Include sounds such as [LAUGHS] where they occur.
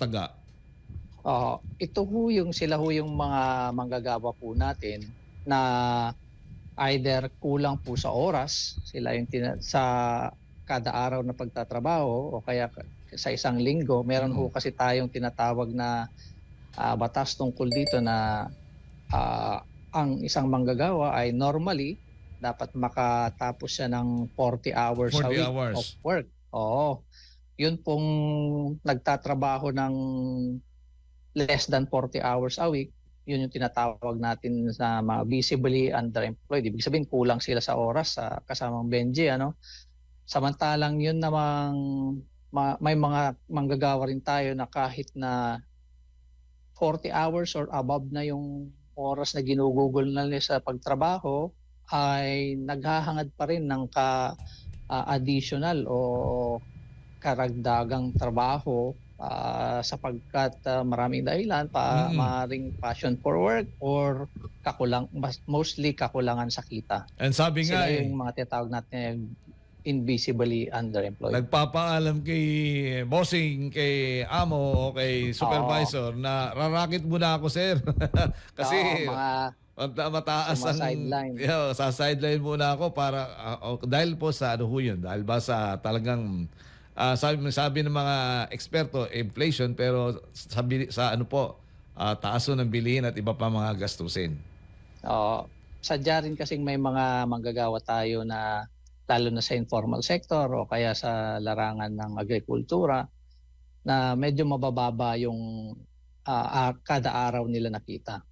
nagtataga? Oo. ito ho yung sila ho yung mga manggagawa po natin na either kulang po sa oras, sila yung tina- sa kada araw na pagtatrabaho o kaya sa isang linggo, meron ho Mm. kasi tayong tinatawag na ah, batas tungkol dito na ah, ang isang manggagawa ay normally dapat makatapos siya ng 40 hours a 40 week hours. of work. Oo. Yun pong nagtatrabaho ng less than 40 hours a week, yun yung tinatawag natin sa mga visibly underemployed. Ibig sabihin kulang sila sa oras sa kasamang Benji ano. Samantalang yun namang ma- may mga manggagawa rin tayo na kahit na 40 hours or above na yung oras na ginugugol na nila sa pagtrabaho ay naghahangad pa rin ng ka ah, additional o karagdagang trabaho ah, sapagkat ah, maraming dahilan pa Mm. maring passion for work or kakulang mas, mostly kakulangan sa kita. And sabi nga Sila eh, yung mga tinatawag natin invisibly underemployed. nagpapaalam kay bossing, kay amo kay supervisor na rarakit muna ako sir. [LAUGHS] Kasi Oo, mga mata- mataas ang Sumasideline. Yeah, sa sideline muna ako para oh, dahil po sa ano ho yun, dahil ba sa talagang ah, sabi sabi ng mga eksperto inflation pero sa bili- sa ano po ah, taas ho ng bilihin at iba pa mga gastusin. Oo. sadya rin kasing may mga manggagawa tayo na lalo na sa informal sector o kaya sa larangan ng agrikultura na medyo mabababa yung ah, ah, kada araw nila nakita.